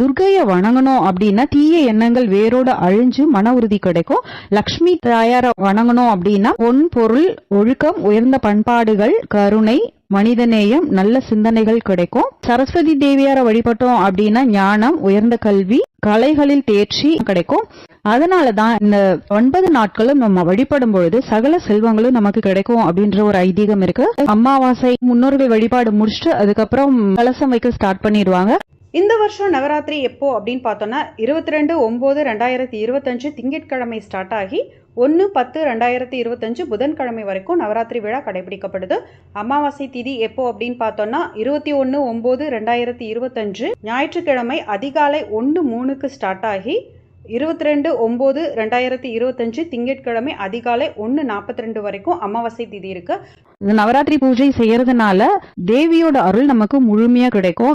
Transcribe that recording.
துர்கைய வணங்கணும் அப்படின்னா தீய எண்ணங்கள் வேரோட அழிஞ்சு மன உறுதி கிடைக்கும். லக்ஷ்மி தாயார வணங்கணும் அப்படின்னா பொன் பொருள் ஒழுக்கம் உயர்ந்த பண்பாடுகள் கருணை மனிதநேயம் நல்ல சிந்தனைகள் கிடைக்கும். சரஸ்வதி தேவியார வழிபட்டோம் அப்படின்னா ஞானம் உயர்ந்த கல்வி கலைகளில் தேர்ச்சி கிடைக்கும். அதனால தான் இந்த ஒன்பது நாட்களும் நம்ம வழிபடும் பொழுது சகல செல்வங்களும் நமக்கு கிடைக்கும் அப்படின்ற ஒரு ஐதீகம் இருக்கு. அமாவாசை முன்னோர்கள் வழிபாடு முடிச்சுட்டு அதுக்கப்புறம் கலசம் வைக்க ஸ்டார்ட் பண்ணிடுவாங்க. இந்த வருஷம் நவராத்திரி எப்போ அப்படின்னு பார்த்தோன்னா இருபத்தி ரெண்டு ஒம்பது ரெண்டாயிரத்தி இருபத்தஞ்சு திங்கட்கிழமை ஸ்டார்ட் ஆகி ஒன்று பத்து ரெண்டாயிரத்தி இருபத்தஞ்சு புதன்கிழமை வரைக்கும் நவராத்திரி விழா கடைபிடிக்கப்படுது அமாவாசை திதி எப்போ அப்படின்னு பார்த்தோன்னா இருபத்தி ஒன்று ஒம்பது ரெண்டாயிரத்தி இருபத்தஞ்சு ஞாயிற்றுக்கிழமை அதிகாலை ஒன்று மூணுக்கு ஸ்டார்ட் ஆகி இருபத்தி ரெண்டு ஒம்பது ரெண்டாயிரத்தி இருபத்தஞ்சு திங்கட்கிழமை அதிகாலை ஒன்று நாற்பத்தி ரெண்டு வரைக்கும் அமாவாசை திதி இருக்கு. இந்த நவராத்திரி பூஜை செய்யறதுனால தேவியோட அருள் நமக்கு முழுமையாக கிடைக்கும்.